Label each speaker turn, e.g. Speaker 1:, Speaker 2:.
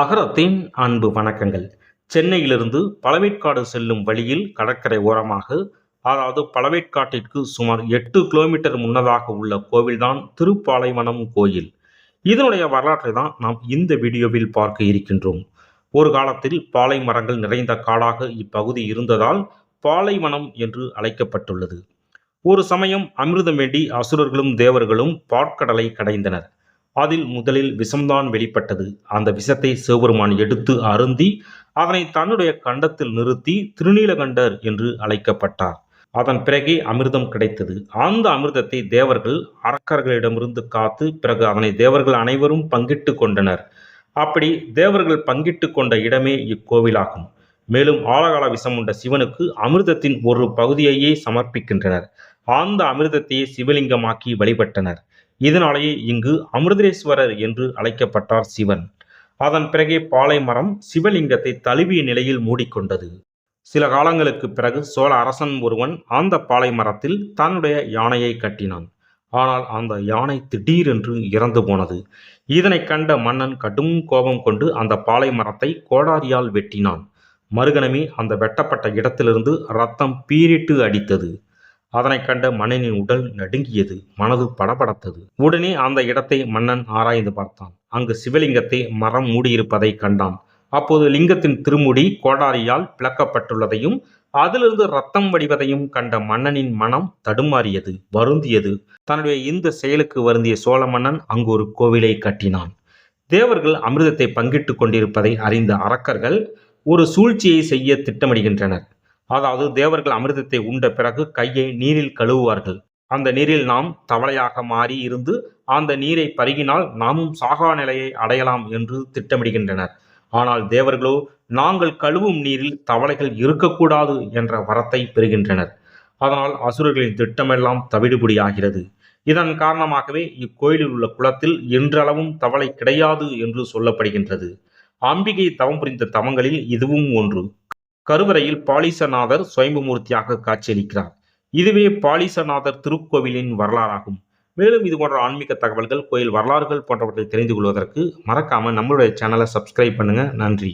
Speaker 1: அகரத்தின் அன்பு வணக்கங்கள். சென்னையிலிருந்து பழவேற்காடு செல்லும் வழியில் கடற்கரை ஓரமாக அதாவது பழவேற்காட்டிற்கு சுமார் எட்டு கிலோமீட்டர் முன்னதாக உள்ள கோவில்தான் திருப்பாலைவனம் கோயில். இதனுடைய வரலாற்றை தான் நாம் இந்த வீடியோவில் பார்க்க இருக்கின்றோம். ஒரு காலத்தில் பாலை மரங்கள் நிறைந்த காடாக இப்பகுதி இருந்ததால் பாலைவனம் என்று அழைக்கப்பட்டுள்ளது. ஒரு சமயம் அமிர்தம் வேண்டி அசுரர்களும் தேவர்களும் பாற்கடலை கடைந்தனர். அதில் முதலில் விஷம்தான் வெளிப்பட்டது. அந்த விஷத்தை சிவபெருமான் எடுத்து அருந்தி அதனை தன்னுடைய கண்டத்தில் நிறுத்தி திருநீலகண்டர் என்று அழைக்கப்பட்டார். அதன் பிறகே அமிர்தம் கிடைத்தது. அந்த அமிர்தத்தை தேவர்கள் அரக்கர்களிடமிருந்து காத்து பிறகு அதனை தேவர்கள் அனைவரும் பங்கிட்டு கொண்டனர். அப்படி தேவர்கள் பங்கிட்டு கொண்ட இடமே இக்கோவிலாகும். மேலும் ஆழகால விஷம் உண்ட சிவனுக்கு அமிர்தத்தின் ஒரு பகுதியையே சமர்ப்பிக்கின்றனர். அந்த அமிர்தத்தையே சிவலிங்கமாக்கி வழிபட்டனர். இதனாலேயே இங்கு அமிர்தேஸ்வரர் என்று அழைக்கப்பட்டார் சிவன். அதன் பிறகே பாலை மரம் சிவலிங்கத்தை தழுவிய நிலையில் மூடிக்கொண்டது. சில காலங்களுக்கு பிறகு சோழ அரசன் ஒருவன் அந்த பாலை மரத்தில் தன்னுடைய யானையை கட்டினான். ஆனால் அந்த யானை திடீரென்று இறந்து போனது. இதனை கண்ட மன்னன் கடும் கோபம் கொண்டு அந்த பாலை மரத்தை கோடாரியால் வெட்டினான். மறுகணமே அந்த வெட்டப்பட்ட இடத்திலிருந்து ரத்தம் பீரிட்டு அடித்தது. அதனை கண்ட மன்னனின் உடல் நடுங்கியது மனது படபடத்தது. உடனே அந்த இடத்தை மன்னன் ஆராய்ந்து பார்த்தான். அங்கு சிவலிங்கத்தை மரம் மூடியிருப்பதை கண்டான். அப்போது லிங்கத்தின் திருமுடி கோடாரியால் பிளக்கப்பட்டுள்ளதையும் அதிலிருந்து ரத்தம் வடிவதையும் கண்ட மன்னனின் மனம் தடுமாறியது வருந்தியது. தன்னுடைய இந்த செயலுக்கு வருந்திய சோழ மன்னன் அங்கு ஒரு கோவிலை கட்டினான். தேவர்கள் அமிர்தத்தை பங்கிட்டு கொண்டிருப்பதை அறிந்த அரக்கர்கள் ஒரு சூழ்ச்சியை செய்ய திட்டமிடுகின்றனர். அதாவது தேவர்கள் அமிர்தத்தை உண்ட பிறகு கையை நீரில் கழுவுவார்கள். அந்த நீரில் நாம் தவளையாக மாறி இருந்து அந்த நீரை பருகினால் நாமும் சாகா நிலையை அடையலாம் என்று திட்டமிடுகின்றனர். ஆனால் தேவர்களோ நாங்கள் கழுவும் நீரில் தவளைகள் இருக்கக்கூடாது என்ற வரத்தை பெறுகின்றனர். அதனால் அசுரர்களின் திட்டமெல்லாம் தவிடுபடியாகிறது. இதன் காரணமாகவே இக்கோயிலில் உள்ள குளத்தில் இன்றளவும் தவளை கிடையாது என்று சொல்லப்படுகின்றது. அம்பிகை தவம் புரிந்த தவங்களில் இதுவும் ஒன்று. கருவறையில் பாலிசநாதர் சுயம்புமூர்த்தியாக காட்சியளிக்கிறார். இதுவே பாலிசநாதர் திருக்கோவிலின் வரலாறாகும். மேலும் இது போன்ற ஆன்மீக தகவல்கள் கோயில் வரலாறுகள் போன்றவற்றை தெரிந்து கொள்வதற்கு மறக்காமல் நம்மளுடைய சேனலை சப்ஸ்கிரைப் பண்ணுங்கள் நன்றி.